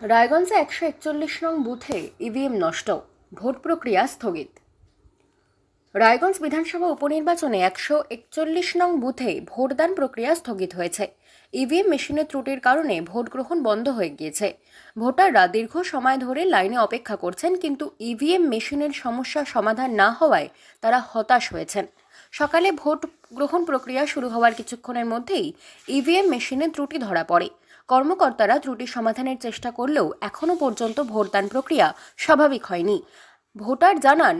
রায়গঞ্জে একশো একচল্লিশ নং বুথে ইভিএম নষ্ট, ভোট প্রক্রিয়া স্থগিত। রায়গঞ্জ বিধানসভা উপনির্বাচনে একশো একচল্লিশ নং বুথে ভোটদান প্রক্রিয়া স্থগিত হয়েছে। ইভিএম মেশিনের ত্রুটির কারণে ভোট গ্রহণ বন্ধ হয়ে গিয়েছে। ভোটাররা দীর্ঘ সময় ধরে লাইনে অপেক্ষা করছেন, কিন্তু ইভিএম মেশিনের সমস্যা সমাধান না হওয়ায় তারা হতাশ হয়েছেন। সকালে ভোট গ্রহণ প্রক্রিয়া শুরু হওয়ার কিছুক্ষণের মধ্যেই ইভিএম মেশিনে ত্রুটি ধরা পড়ে। কর্মকর্তারা ত্রুটি সমাধানের চেষ্টা করলেও এখনও পর্যন্ত ভোটদান প্রক্রিয়া স্বাভাবিক হয়নি। ভোটার জানান,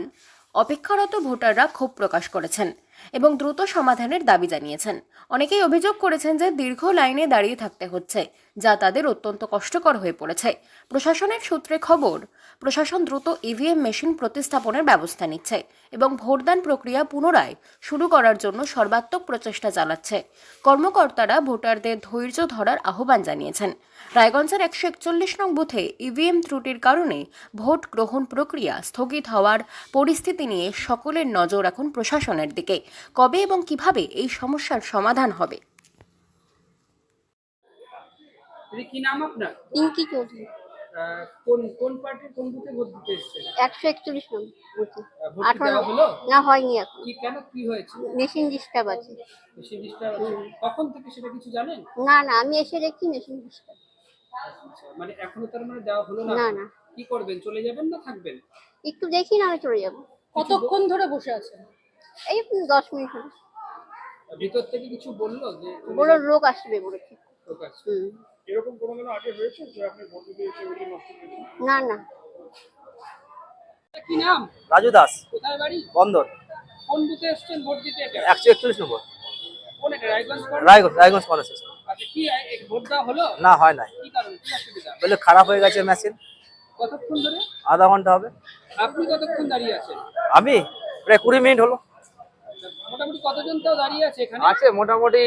অপেক্ষারত ভোটাররা ক্ষোভ প্রকাশ করেছেন। এবং দ্রুত সমাধানের দাবি জানিয়েছেন। অনেকেই অভিযোগ করেছেন যে দীর্ঘ লাইনে দাঁড়িয়ে থাকতে হচ্ছে, যা তাদের অত্যন্ত কষ্টকর হয়ে পড়েছে। প্রশাসনের সূত্রে খবর, প্রশাসন দ্রুত ইভিএম মেশিন প্রতিস্থাপনের ব্যবস্থা নিচ্ছে এবং ভোটদান প্রক্রিয়া পুনরায় শুরু করার জন্য সর্বাত্মক প্রচেষ্টা চালাচ্ছে। কর্মকর্তারা ভোটারদের ধৈর্য ধরার আহ্বান জানিয়েছেন। রায়গঞ্জের একশো একচল্লিশ নং বুথে ইভিএম ত্রুটির কারণে ভোট গ্রহণ প্রক্রিয়া স্থগিত হওয়ার পরিস্থিতি নিয়ে সকলের নজর এখন প্রশাসনের দিকে। কবে এবং কীভাবে এই সমস্যার সমাধান হবে? কি নাম আপনার? পিঙ্কি চৌধুরী। কোন কোন পার্টির কোন বুথে ভোট দিতে এসেছেন? একশো একচল্লিশ নম্বর বুথে। আহ, ভোট কি আঠারো দেওয়া হলো? না হয়নি এখন। কি কেন কি হয়েছে? মেশিন ডিস্টার্ব আছে। বেশি ডিস্টার্ব আছে। কখন থেকে সেটা কিছু জানেন? না না আমি এসে দেখছি মেশিন ডিস্টার্ব। আচ্ছা, মানে এখনও তার মানে দেওয়া হলো না? না না। কি করবেন চলে যাবেন না থাকবেন? একটু দেখি না আমি চলে যাব। কতক্ষণ ধরে বসে আছেন? এই দশ মিনিট হলো। ভিতর থেকে কিছু বলল যে লোক আসবে বলেছে এরকম কোনো কোনো আগে হয়েছে যে আপনি এসে নষ্ট করেছেন না না। কি নাম? রাজু দাস। কোথায় বাড়ি? বন্দর। কোন বুথে এসেছেন ভোট দিতে? এটা একশো একচল্লিশ নম্বর। কোন এটা রায়গঞ্জ রায়গঞ্জ রায়গঞ্জ কলেজ আচ্ছা কি ভোট দেওয়া হলো? না হয় নাই। কি কারণে? কি অসুবিধা? বলে খারাপ হয়ে গেছে মেশিন। কতক্ষণ ধরে? আধা ঘণ্টা হবে। আপনি কতক্ষণ দাঁড়িয়ে আছেন? আমি? প্রায় কুড়ি মিনিট হলো। মোটামুটি কতজন তাও দাঁড়িয়ে আছে এখানে? আছে মোটামুটি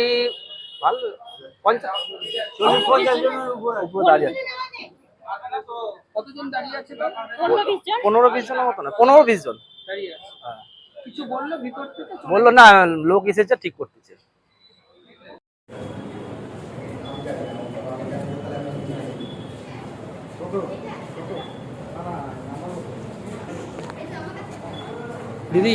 ভালো পঞ্চাশ চল্লিশ পঞ্চাশ জনের উপরে উপরে দাঁড়িয়ে আছে। কতজন দাঁড়িয়ে আছে? পনেরো বিশ জনের মতো না পনেরো বিশ জন। দাঁড়িয়ে আছে। হ্যাঁ। কিছু বলল ভিতর থেকে? বলল না লোক এসেছে ঠিক করতেছে। দিদি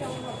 경우는